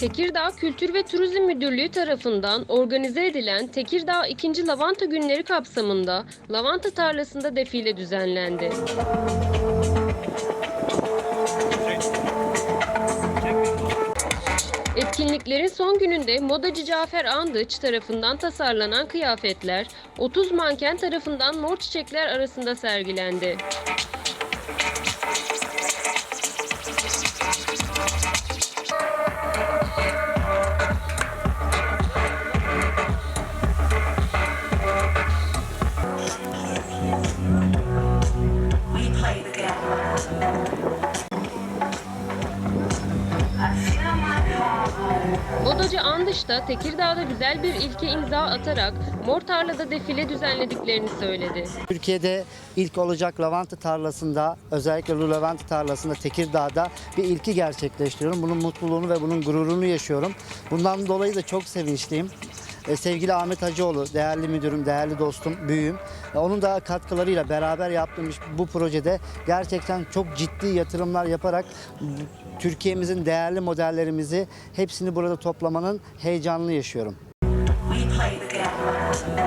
Tekirdağ Kültür ve Turizm Müdürlüğü tarafından organize edilen Tekirdağ 2. Lavanta Günleri kapsamında lavanta tarlasında defile düzenlendi. Etkinliklerin son gününde modacı Cafer Andıç tarafından tasarlanan kıyafetler 30 manken tarafından mor çiçekler arasında sergilendi. Modacı Andış da Tekirdağ'da güzel bir ilke imza atarak mor tarlada defile düzenlediklerini söyledi. Türkiye'de ilk olacak lavanta tarlasında özellikle bu lavanta tarlasında Tekirdağ'da bir ilki gerçekleştiriyorum. Bunun mutluluğunu ve bunun gururunu yaşıyorum. Bundan dolayı da çok sevinçliyim. E, sevgili Ahmet Hacıoğlu, değerli müdürüm, değerli dostum, büyüğüm. E, onun da katkılarıyla beraber yaptığımız bu projede gerçekten çok ciddi yatırımlar yaparak Türkiye'mizin değerli modellerimizi hepsini burada toplamanın heyecanını yaşıyorum. We play together.